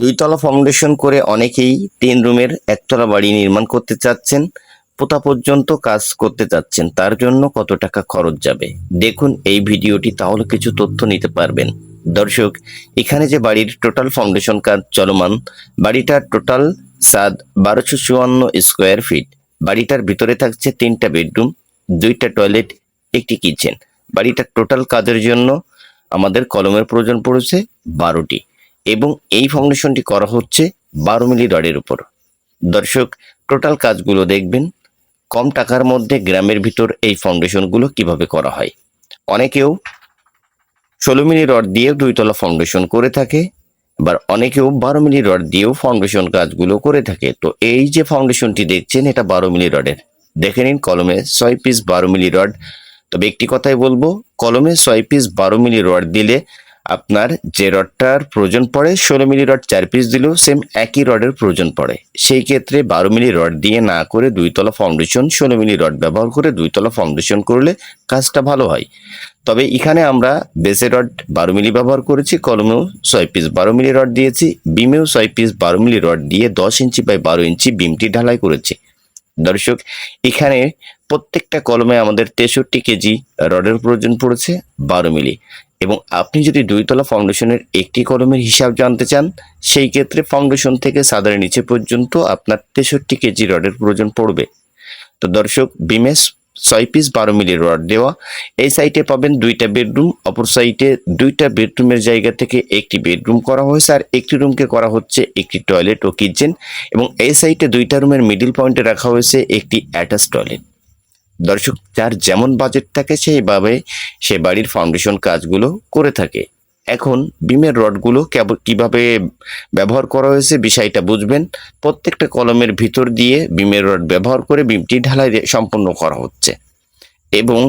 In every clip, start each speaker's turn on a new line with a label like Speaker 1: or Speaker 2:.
Speaker 1: দুইতলা foundation করে অনেকেই তিন রুমের একতলা বাড়ি নির্মাণ করতে চাচ্ছেন। পোতা পর্যন্ত কাজ করতে চাচ্ছেন, তার জন্য কত টাকা খরচ যাবে? দেখুন এই ভিডিওটি, তাহলে কিছু তথ্য নিতে পারবেন। দর্শক, এখানে যে বাড়ির টোটাল ফাউন্ডেশন কাজ চলমান, বাড়িটার টোটাল সাদ বারোশো চুয়ান্ন স্কোয়ার ফিট বাড়িটার ভিতরে থাকছে তিনটা বেডরুম, দুইটা টয়লেট একটি কিচেন বাড়িটার টোটাল কাজের জন্য আমাদের কলমের প্রয়োজন পড়েছে বারোটি। এবং এই ফাউন্ডেশনটি করা হচ্ছে বারো মিলি রডের উপর। দর্শক টোটাল কাজগুলো দেখবেন। কম টাকার মধ্যে গ্রামের ভিতর এই ফাউন্ডেশনগুলো কীভাবে করা হয়। অনেকেও ষোলো মিলি রড দিয়েও দুইতলা ফাউন্ডেশন করে থাকে। আবার অনেকেও বারো মিলি রড দিয়েও ফাউন্ডেশন কাজগুলো করে থাকে। তো এই যে ফাউন্ডেশনটি দেখছেন, এটা বারো মিলি রডের। দেখে নিন কলমে ছয় পিস বারো মিলি রড। তবে একটি কথাই বলব, কলমে ছয় পিস বারো মিলি রড দিলে আপনার যে রডটার প্রয়োজন পড়ে ষোলো মিলি রড চার পিস দিলেও সেম একই রডের প্রয়োজন পড়ে। সেই ক্ষেত্রে বারো মিলি রড দিয়ে না করে দুইতলা ফাউন্ডেশন ষোলো মিলি রড ব্যবহার করে দুইতলা ফাউন্ডেশন করলে কাজটা ভালো হয়। তবে এখানে আমরা বেসে রড বারো মিলি ব্যবহার করেছি, কলমেও ছয় পিস বারো মিলি রড দিয়েছি, বিমেও ছয় পিস বারো মিলি রড দিয়ে দশ ইঞ্চি বাই বারো ইঞ্চি বিমটি ঢালাই করেছি। দর্শক, এখানে প্রত্যেকটা কলমে আমাদের তেষট্টি কেজি রডের প্রয়োজন পড়েছে বারো মিলি। এবং আপনি যদি দুইতলা ফাউন্ডেশনের একটি কলমের হিসাব জানতে চান, সেই ক্ষেত্রে ফাউন্ডেশন থেকে সাদারের নিচে পর্যন্ত আপনার তেষট্টি কেজি রডের প্রয়োজন পড়বে। তো দর্শক, বিমেস ছয় পিস বারো মিলি রড দেওয়া। এই সাইটে পাবেন দুইটা বেডরুম অপর সাইটে দুইটা বেডরুমের জায়গা থেকে একটি বেডরুম করা হয়েছে আর একটি রুমকে করা হচ্ছে একটি টয়লেট ও কিচেন এবং এই সাইটে দুইটা রুমের মিডিল পয়েন্টে রাখা হয়েছে একটি অ্যাটাচ টয়লেট দর্শক, যার যেমন বাজেট থাকে সেইভাবে সে বাড়ির ফাউন্ডেশন কাজগুলো করে থাকে। এখন বিমের রডগুলো কীভাবে ব্যবহার করা হয়েছে বিষয়টা বুঝবেন। প্রত্যেকটা কলমের ভিতর দিয়ে বিমের রড ব্যবহার করে বিমটি ঢালাই সম্পন্ন করা হচ্ছে। এবং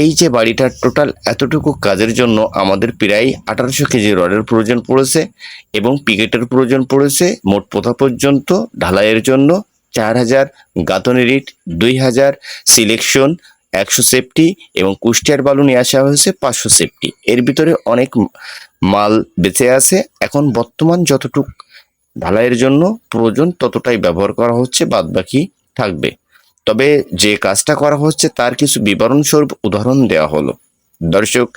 Speaker 1: এই যে বাড়িটার টোটাল এতটুকু কাজের জন্য আমাদের প্রায় আঠারোশো কেজি রডের প্রয়োজন পড়েছে এবং পিকেটের প্রয়োজন পড়েছে। মোট পোতা পর্যন্ত ঢালাইয়ের জন্য চার হাজার গাঁথনি রিট দুই হাজার, সিলেকশন একশো সেফটি এবং কুষ্টিয়ার বালু নিয়ে আসা হয়েছে পাঁচশো সেফটি এর ভিতরে অনেক মাল বেঁচে আছে। এখন বর্তমান যতটুক ঢালাইয়ের জন্য প্রয়োজন ততটাই ব্যবহার করা হচ্ছে বাদ বাকি থাকবে। তবে যে কাজটা করা হচ্ছে তার কিছু বিবরণ স্বরূপ উদাহরণ দেওয়া হলো। দর্শক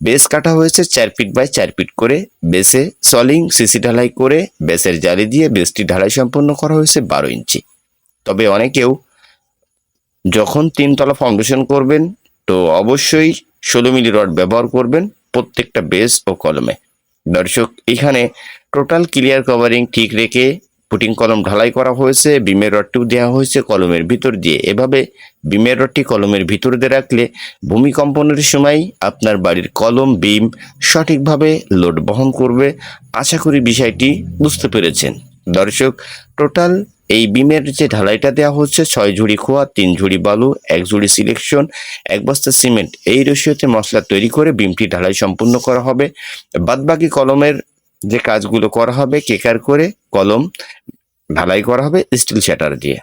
Speaker 1: বেস কাটা হয়েছে চার ফিট বাই চার ফিট করে, বেসে সলিং, সিসি ঢালাই করে, বেসের জালি দিয়ে বেসটি ঢালাই সম্পন্ন করা হয়েছে বারো ইঞ্চি। তবে অনেকেও যখন তিনতলা ফাউন্ডেশন করবেন, তো অবশ্যই ষোলো মিলি রড ব্যবহার করবেন প্রত্যেকটা বেস ও কলমে দর্শক, এখানে টোটাল ক্লিয়ার কভারিং ঠিক রেখে পুটিং কলম ঢালাই করা হয়েছে বিমের রডটিও দেওয়া হয়েছে কলমের ভিতর দিয়ে। এভাবে বিমের রডটি কলমের ভিতর দিয়ে রাখলে ভূমিকম্পনের সময় আপনার বাড়ির কলম বিম সঠিকভাবে লোড বহন করবে। আশা করি বিষয়টি বুঝতে পেরেছেন। দর্শক টোটাল এই বিমের যে ঢালাইটা দেওয়া হচ্ছে, ছয় ঝুড়ি খোয়া, তিন ঝুড়ি বালু, এক ঝুড়ি সিলেকশন, এক বস্তা সিমেন্ট, এই রেশিওতে মশলা তৈরি করে বিমটি ঢালাই সম্পূর্ণ করা হবে। বাদবাকি কলমের যে কাজগুলো করা হবে, কেকার করে কলম ঢালাই করা হবে স্টিল শ্যাটার দিয়ে।